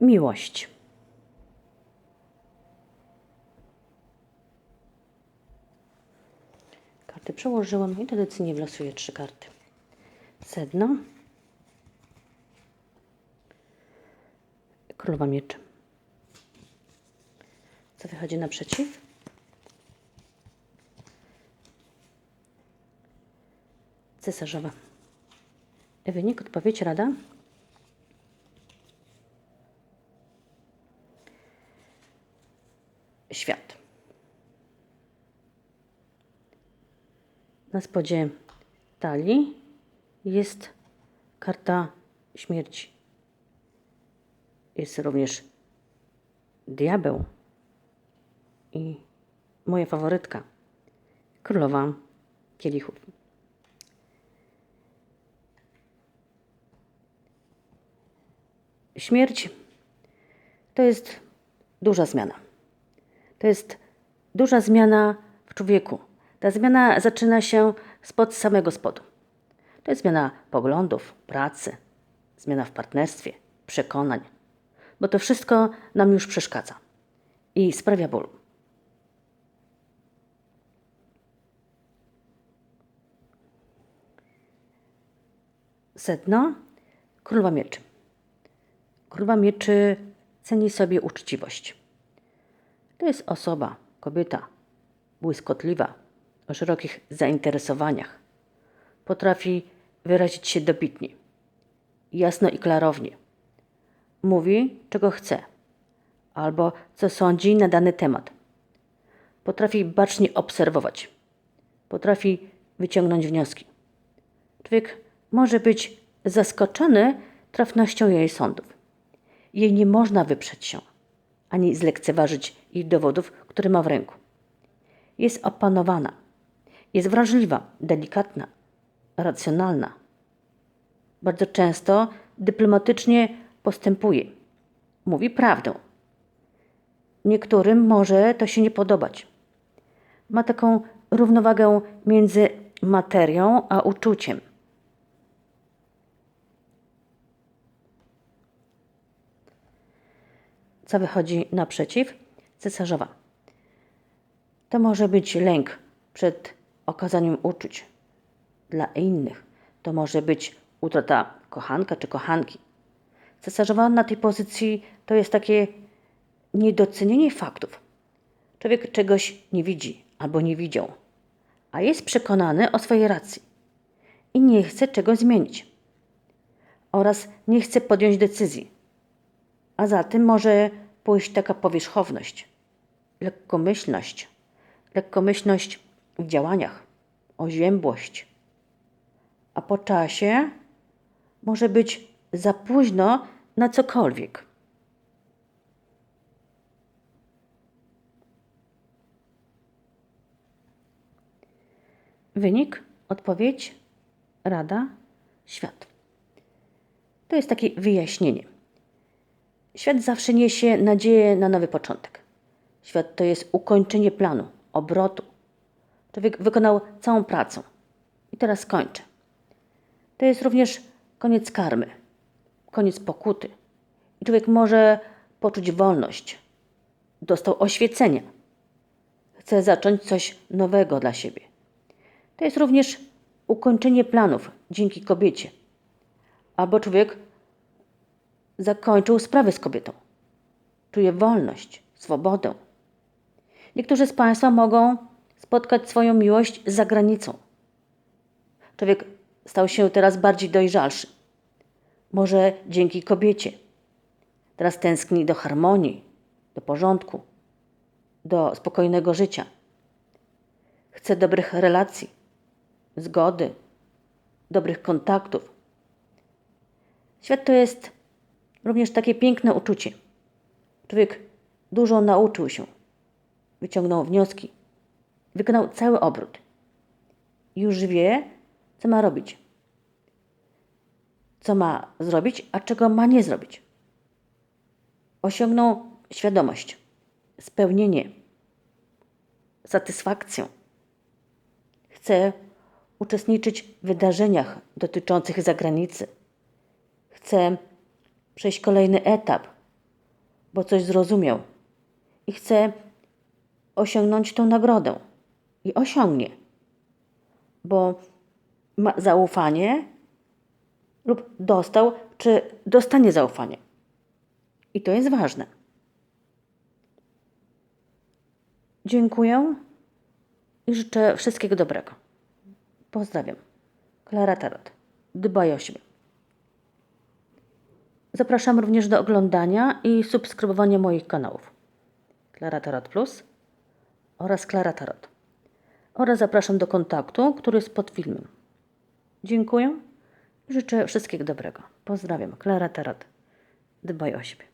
Miłość. Karty przełożyłam i tradycyjnie wlosuję trzy karty. Sedno. Królowa mieczy. Co wychodzi naprzeciw? Cesarzowa. Wynik, odpowiedź, rada? Świat. Na spodzie talii jest karta śmierci. Jest również diabeł i moja faworytka, królowa kielichów. Śmierć to jest duża zmiana. To jest duża zmiana w człowieku. Ta zmiana zaczyna się spod samego spodu. To jest zmiana poglądów, pracy, zmiana w partnerstwie, przekonań, bo to wszystko nam już przeszkadza i sprawia ból. Sedno królowa mieczy. Królowa mieczy ceni sobie uczciwość. To jest osoba, kobieta, błyskotliwa, o szerokich zainteresowaniach. Potrafi wyrazić się dobitnie, jasno i klarownie. Mówi, czego chce, albo co sądzi na dany temat. Potrafi bacznie obserwować. Potrafi wyciągnąć wnioski. Człowiek może być zaskoczony trafnością jej sądów. Jej nie można wyprzeć się, ani zlekceważyć jej dowodów, które ma w ręku. Jest opanowana, jest wrażliwa, delikatna, racjonalna. Bardzo często dyplomatycznie postępuje, mówi prawdę. Niektórym może to się nie podobać. Ma taką równowagę między materią a uczuciem. Co wychodzi naprzeciw? Cesarzowa. To może być lęk przed okazaniem uczuć dla innych. To może być utrata kochanka czy kochanki. Cesarzowa na tej pozycji to jest takie niedocenienie faktów. Człowiek czegoś nie widzi albo nie widział, a jest przekonany o swojej racji i nie chce czegoś zmienić oraz nie chce podjąć decyzji. A za tym może pójść taka powierzchowność, lekkomyślność, lekkomyślność w działaniach, oziębłość. A po czasie może być za późno na cokolwiek. Wynik, odpowiedź, rada, świat. To jest takie wyjaśnienie. Świat zawsze niesie nadzieję na nowy początek. Świat to jest ukończenie planu, obrotu. Człowiek wykonał całą pracę i teraz kończy. To jest również koniec karmy, koniec pokuty. I człowiek może poczuć wolność. Dostał oświecenia. Chce zacząć coś nowego dla siebie. To jest również ukończenie planów dzięki kobiecie. Albo człowiek zakończył sprawę z kobietą. Czuje wolność, swobodę. Niektórzy z Państwa mogą spotkać swoją miłość za granicą. Człowiek stał się teraz bardziej dojrzalszy. Może dzięki kobiecie. Teraz tęskni do harmonii, do porządku, do spokojnego życia. Chce dobrych relacji, zgody, dobrych kontaktów. Świat to jest również takie piękne uczucie. Człowiek dużo nauczył się, wyciągnął wnioski, wykonał cały obrót. Już wie, co ma robić, co ma zrobić, a czego ma nie zrobić. Osiągnął świadomość, spełnienie, satysfakcję. Chce uczestniczyć w wydarzeniach dotyczących zagranicy. Chce przejść kolejny etap bo coś zrozumiał i chce osiągnąć tą nagrodę. I osiągnie, bo ma zaufanie lub dostał, czy dostanie zaufanie. I to jest ważne. Dziękuję i życzę wszystkiego dobrego. Pozdrawiam. Klara Tarot. Dbaj o siebie. Zapraszam również do oglądania i subskrybowania moich kanałów. Klara Tarot Plus oraz Klara Tarot. Oraz zapraszam do kontaktu, który jest pod filmem. Dziękuję i życzę wszystkiego dobrego. Pozdrawiam. Klara Tarot. Dbaj o siebie.